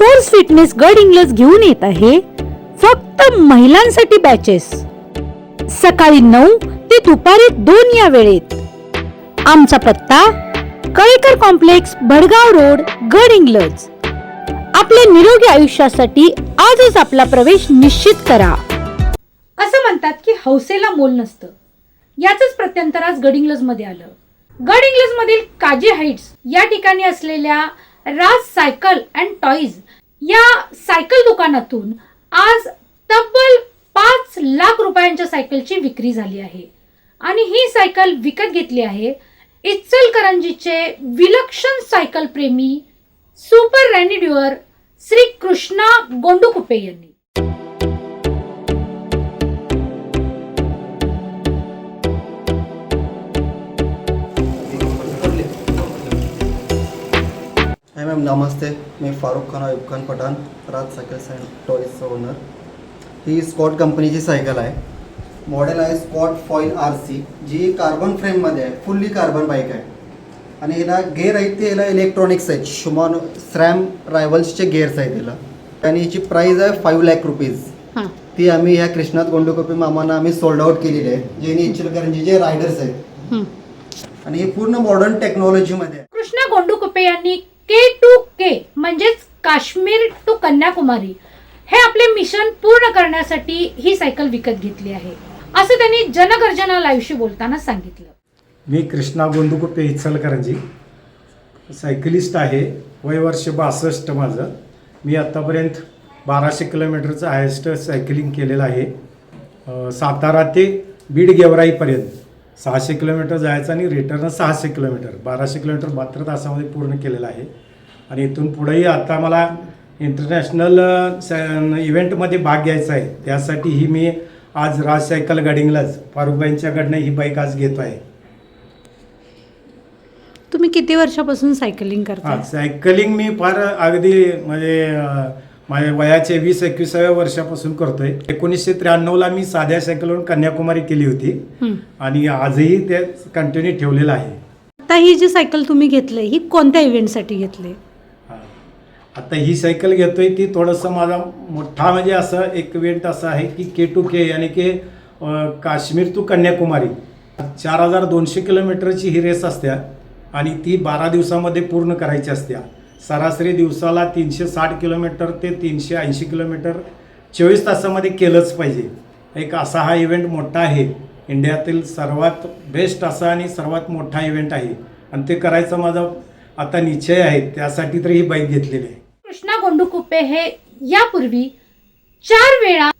Force fitness गड इंग्लज घेऊन येत आहे. फक्त महिलांसाठी बॅचेस सकाळी नऊ ते दुपारी दोन या वेळेत. आमचा पत्ता कळेकर कॉम्प्लेक्स भडगाव रोड गड इंग्लज आपल्या निरोगी आयुष्यासाठी आजच आपला प्रवेश निश्चित करा. असं म्हणतात की हौसेला मोल नसतं. याचंच प्रत्यंतर आज गडिंग्लजमध्ये आलं. गडिंग्लज मधील काजी हाईट्स या ठिकाणी असलेल्या राज सायकल अँड टॉईज या सायकल दुकानातून आज तब्बल पाच लाख रुपयांच्या सायकलची विक्री झाली आहे. आणि ही सायकल विकत घेतली आहे इचलकरंजीचे विलक्षण सायकल प्रेमी सुपर रॅनिड्युअर श्री कृष्णा गोंडुकुपे यांनी. हाय मॅम नमस्ते मी फारुख खान अयूब खान पठाण राज सायकल्स अँड टॉईजचा ओनर ही स्कॉट कंपनीची सायकल आहे. मॉडेल आहे Scott foil R C G carbon फ्रेममध्ये आहे. फुल्ली कार्बन बाईक आहे. आणि हिला गेअर आहेत ते हिला इलेक्ट्रॉनिक्स आहेत. शुमान स्रॅम रायवल्सचे गेअर्स आहेत हिला. आणि हिची प्राईज आहे फाईव्ह लॅक रुपीज ती आम्ही ह्या कृष्णात गोंडकोपी मामांना आम्ही सोल्ड आउट केलेली आहे. जे इचलकरंजी जे रायडर्स आहेत. आणि हे पूर्ण मॉडर्न टेक्नॉलॉजीमध्ये आहे. कृष्णा गोंडुकुपे यांनी के टू के म्हणजेच काश्मीर टू कन्याकुमारी हे आपले मिशन पूर्ण करण्यासाठी ही सायकल विकत घेतली आहे. असं त्यांनी जनगर्जना लाईव्हशी बोलताना सांगितलं. मी कृष्णा गोंदुकुपे इचलकरंजी सायकलिस्ट आहे वय वर्ष बासष्ट माझं. मी आत्तापर्यंत बाराशे किलोमीटरचं हायेस्ट सायकलिंग केलेलं आहे. सातारा ते बीड गेवराईपर्यंत. सहाशे किलोमीटर जायचं आणि रिटर्न सहाशे किलोमीटर. बाराशे किलोमीटर बहात्तर तासामध्ये पूर्ण केलेलं आहे. आणि इथून पुढेही आता मला इंटरनॅशनल इव्हेंटमध्ये भाग घ्यायचा आहे. त्यासाठी ही मी आज राज सायकल गाडिंगलाच फारुखबाईंच्याकडनं ही बाईक आज घेतो आहे. तुम्ही किती वर्षापासून सायकलिंग हा करता सायकलिंग मी फार अगदी म्हणजे माझ्या वयाचे वीस एकविसाव्या वर्षापासून करतोय. एकोणीसशे त्र्याण्णवला मी साध्या सायकलवरून कन्याकुमारी केली होती. आणि आजही ते कंटिन्यू ठेवलेलं आहे. आता ही जी सायकल तुम्ही घेतली ही कोणत्या इव्हेंटसाठी घेतली. आता ही सायकल घेतोय ती थोडंसं माझा मोठा म्हणजे असं एक इव्हेंट असा आहे की के टू के यानी की काश्मीर टू कन्याकुमारी. चार हजार दोनशे किलोमीटरची ही रेस असत्या आणि ती बारा दिवसामध्ये पूर्ण करायची असत्या. सरासरी दिवसाला तीनशे साठ किलोमीटर ते तीनशे ऐंशी किलोमीटर चोवीस तासामध्ये केलंच पाहिजे. एक असा हा इव्हेंट मोठा आहे. इंडियातील सर्वात बेस्ट असा आणि सर्वात मोठा इव्हेंट आहे. आणि ते करायचा माझा आता निश्चय आहे. त्यासाठी तर ही बाईक घेतलेली आहे. कृष्णा गोंडुकुपे हे यापूर्वी चार वेळा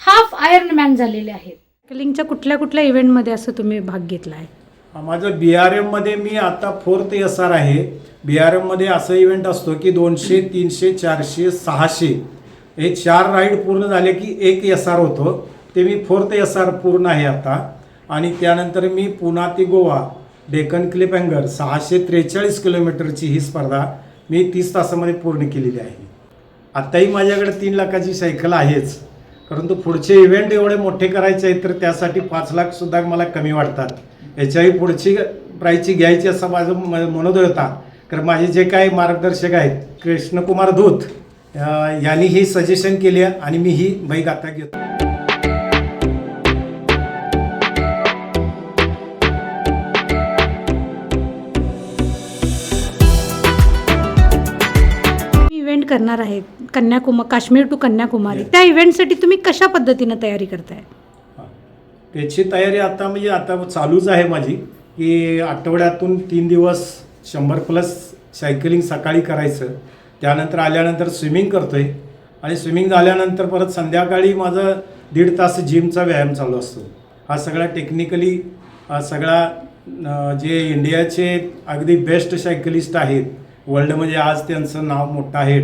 हाफ आयर्न मॅन झालेले आहेत. सायकलिंगच्या कुठल्या कुठल्या इव्हेंटमध्ये असं तुम्ही भाग घेतला आहे? माझं बी आर एममध्ये मी आता फोर्थ एस आर आहे. बी आर एममध्ये असं इव्हेंट असतो की दोनशे तीनशे चारशे सहाशे. हे चार राईड पूर्ण झाले की एक एस आर होतो. ते मी फोर्थ एस आर पूर्ण आहे आता. आणि त्यानंतर मी पुणा ते गोवा डेकन क्लिप हँगर सहाशे त्रेचाळीस किलोमीटरची ही स्पर्धा मी तीस तासामध्ये पूर्ण केलेली आहे. आत्ताही माझ्याकडे तीन लाखाची सायकल आहेच. परंतु पुढचे इव्हेंट एवढे मोठे करायचे आहेत तर त्यासाठी पाच लाखसुद्धा मला कमी वाटतात. याच्याही पुढची प्राईजची घ्यायची असं माझं म- मनोदय होता. कारण माझे जे काही मार्गदर्शक आहेत कृष्णकुमार धूत यांनी ही सजेशन केली आहे आणि मी ही बाईक आता घेतो. इव्हेंट करणार आहे कन्याकुमारी काश्मीर टू कन्याकुमारी. त्या इव्हेंटसाठी तुम्ही कशा पद्धतीनं तयारी करताय. त्याची तयारी आता म्हणजे आता चालूच आहे माझी की आठवड्यातून तीन दिवस शंभर प्लस सायकलिंग सकाळी करायचं. त्यानंतर आल्यानंतर स्विमिंग करतो आहे आणि स्विमिंग झाल्यानंतर परत संध्याकाळी माझं दीड तास जिमचा व्यायाम चालू असतो. हा सगळा टेक्निकली हा सगळा जे इंडियाचे अगदी बेस्ट सायकलिस्ट आहेत. वर्ल्डमध्ये म्हणजे आज त्यांचं नाव मोठं आहे.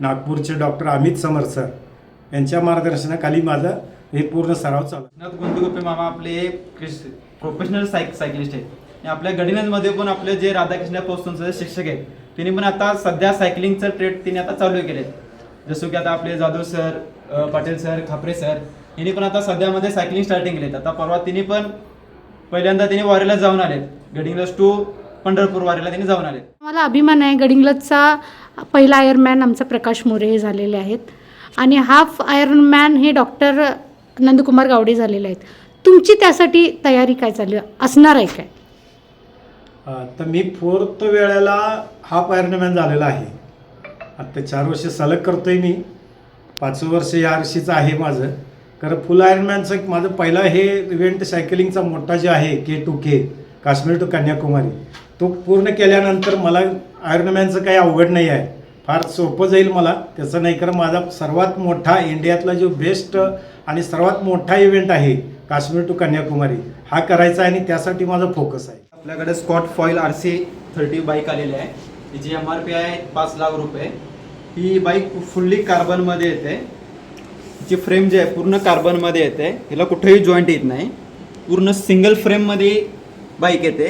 नागपूरचे डॉक्टर अमित समर सर यांच्या मार्गदर्शनाखाली माझं हे पूर्ण सराव चालू गोंदगुप्पे मामा आपले प्रोफेशनल सायक सायकलिस्ट आहेत. आणि आपल्या गडिनजमध्ये पण आपले जे राधाकृष्ण पोस्तोंचे शिक्षक आहेत त्यांनी पण आता सध्या सायकलिंगचं ट्रेड त्यांनी आता चालू केले जसं की आता आपले Jadhav sir Patil sir Khapre sir यांनी पण आता सध्यामध्ये सायकलिंग स्टार्टिंग केलेत आता परवा तिने पण पहिल्यांदा त्यांनी वारीला जाऊन आलेत. गडिंग्लज टू पंढरपूर वारीला त्यांनी जाऊन आलेत. मला अभिमान आहे गडिंग्लजचा पहिला आयर्नमॅन आमचा प्रकाश मोरे हे झालेले आहेत. आणि हाफ आयर्नमॅन हे डॉक्टर नंदकुमार गावडे झालेले आहेत. तुमची त्यासाठी तयारी काय चालू असणार आहे काय? तर मी फोर्थ वेळेला हाफ आयर्नमॅन झालेला आहे. आत्ता चार वर्ष सलग करतोय मी. पाचवं वर्ष या वर्षीचं आहे माझं. कारण फुल आयर्नमॅनचं एक माझं पहिला हे इव्हेंट सायकलिंगचा मोठा जे आहे K to K Kashmir to Kanyakumari तो पूर्ण केल्यानंतर मला आयर्नमॅनचं काही अवघड नाही आहे. फार सोपं जाईल मला. त्याचं नाही कारण माझा सर्वात मोठा इंडियातला जो बेस्ट आणि सर्वात मोठा इव्हेंट आहे काश्मीर टू कन्याकुमारी हा करायचा आहे आणि त्यासाठी माझा फोकस आहे. आपल्याकडे Scott foil R C thirty bike आलेली आहे. तिची एम आर पी आहे पाच लाख रुपये. ही बाईक फुल्ली कार्बनमध्ये येते. तिची फ्रेम जी आहे पूर्ण कार्बनमध्ये येते. हिला कुठेही जॉईंट येत नाही. पूर्ण सिंगल फ्रेममध्ये बाईक येते.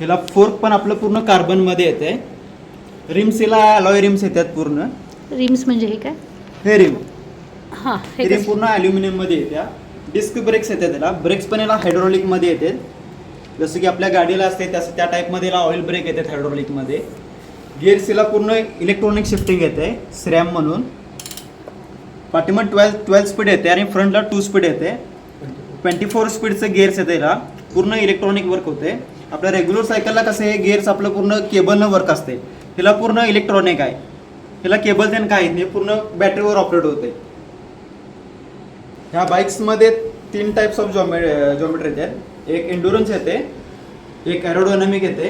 हिला फोर्क पण आपलं पूर्ण कार्बनमध्ये येते. रिम्स हिला अलॉय रिम्स येतात पूर्ण. रिम्स म्हणजे हे काय? हे रिम हां हे रिम कसं? पूर्ण ॲल्युमिनियममध्ये येत्या. डिस्क ब्रेक्स येतात त्याला. ब्रेक्स पण याला हायड्रॉलिकमध्ये येते. जसं की आपल्या गाडीला असते त्यास त्या टाईपमध्ये याला ऑइल ब्रेक येतात हायड्रॉलिकमध्ये गिअर्स हिला पूर्ण इलेक्ट्रॉनिक शिफ्टिंग येते स्रॅम म्हणून. पाठीमाग ट्वेल्व ट्वेल्व स्पीड येते आणि फ्रंटला टू स्पीड येते. ट्वेंटी फोर स्पीडचं गिअर्स येते याला. पूर्ण इलेक्ट्रॉनिक वर्क होते. आपल्या रेग्युलर सायकलला कसं हे गिअर्स आपलं पूर्ण केबलनं वर्क असते. हिला पूर्ण इलेक्ट्रॉनिक आहे. हिला केबल देणं काही नाही पूर्ण बॅटरीवर ऑपरेट होते ह्या बाईक्समध्ये तीन टाईप्स ऑफ जॉमे जॉमेट्री येते. एक एन्ड्युरन्स येते एक ॲरोडॉनॉमिक येते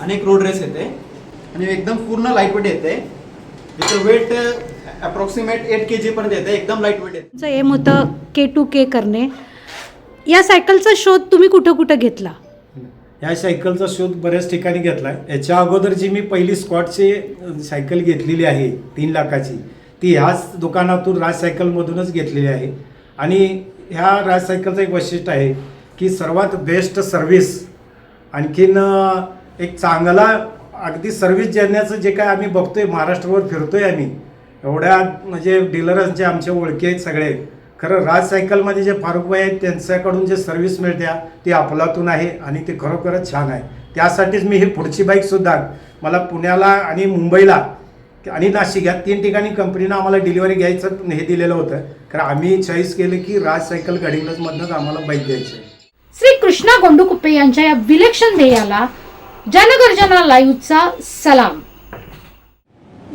आणि एक रोड रेस येते. आणि एकदम पूर्ण लाईटवेट येते. याचं वेट अप्रॉक्सिमेट एट के जीपर्यंत येते एकदम लाइट वेट येते एम होतं के टू के करणे. या सायकलचा शोध तुम्ही कुठं कुठं घेतला? ह्या सायकलचा शोध बऱ्याच ठिकाणी घेतला आहे याच्या अगोदर जी मी पहिली स्कॉटची सायकल घेतलेली आहे तीन लाखाची. ती ह्याच दुकानातून राज सायकलमधूनच घेतलेली आहे. आणि ह्या राज सायकलचं एक वैशिष्ट्य आहे की सर्वात बेस्ट सर्व्हिस आणखीन एक चांगला अगदी सर्व्हिस देण्याचं जे काय आम्ही बघतोय महाराष्ट्रभर फिरतोय आम्ही एवढ्या म्हणजे डीलरांचे आमचे ओळखी आहेत सगळे. खरं राज सायकलमध्ये जे फारुखबाई आहेत त्यांच्याकडून जे सर्व्हिस मिळत्या ती अफलातून आहे आणि ते खरोखरच छान आहे. त्यासाठीच मी ही पुढची बाईकसुद्धा मला पुण्याला आणि मुंबईला आणि नाशिक या तीन ठिकाणी कंपनीनं आम्हाला डिलिव्हरी घ्यायचं हे दिलेलं होतं. कारण आम्ही चॉईस केलं की राज सायकल आम्हाला बाईक द्यायची श्री कृष्णा गोंडू कुप्पे यांच्या या विलक्षण ध्येयाला जनगर्जना लाईव्हचा सलाम.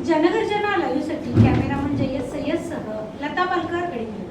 जनगर्जना लाईव्हसाठी कॅमेरामन जयस सय्यदसह लता पालकर घडीमध्ये